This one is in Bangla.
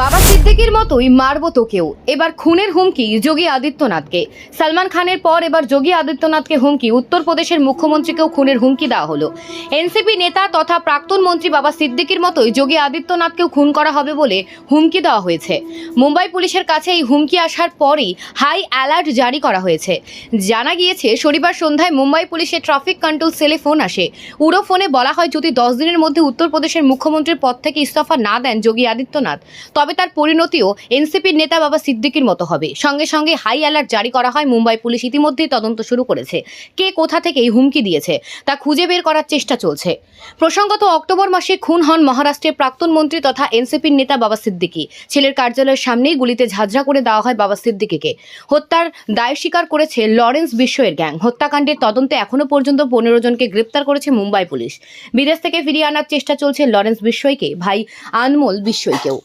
বাবা সিদ্দিকির মতোই মারবো তোকেও এবার খুনের হুমকি যোগী আদিত্যনাথকে। সালমান খানের পর এবার যোগী আদিত্যনাথকে হুমকি। উত্তরপ্রদেশের মুখ্যমন্ত্রীকেও খুনের হুমকি দেওয়া হলো। এনসিপি নেতা তথা প্রাক্তন মন্ত্রী বাবা সিদ্দিকির মতোই যোগী আদিত্যনাথকেও খুন করা হবে বলে হুমকি দেওয়া হয়েছে। মুম্বাই পুলিশের কাছে এই হুমকি আসার পরই হাই অ্যালার্ট জারি করা হয়েছে। জানা গিয়েছে, শনিবার সন্ধ্যায় মুম্বাই পুলিশের ট্রাফিক কন্ট্রোল সেলে ফোন আসে। উড়ো ফোনে বলা হয়, যদি দশ দিনের মধ্যে উত্তরপ্রদেশের মুখ্যমন্ত্রীর পদ থেকে ইস্তফা না দেন যোগী আদিত্যনাথ, তবে তার পরিণতিও এনসিপির নেতা বাবা সিদ্দিকির মতো হবে। সঙ্গে সঙ্গে হাই অ্যালার্ট জারি করা হয় মুম্বাই পুলিশ ইতিমধ্যেই তদন্ত শুরু করেছে। কে কোথা থেকে এই হুমকি দিয়েছে তা খুঁজে বের করার চেষ্টা চলছে। প্রসঙ্গত অক্টোবর মাসে খুন হন মহারাষ্ট্রের প্রাক্তন মন্ত্রী তথা এনসিপির নেতা বাবা সিদ্দিকী। ছেলের কার্যালয়ের সামনেই গুলিতে ঝাঁঝরা করে দেওয়া হয় বাবা সিদ্দিকীকে। হত্যার দায় স্বীকার করেছে লরেন্স বিশ্বয়ের গ্যাং। হত্যাকাণ্ডের তদন্তে এখনও পর্যন্ত পনেরো জনকে গ্রেপ্তার করেছে মুম্বাই পুলিশ। বিদেশ থেকে ফিরিয়ে আনার চেষ্টা চলছে লরেন্স বিশ্বইকে। ভাই আনমোল বিশ্বইকেও।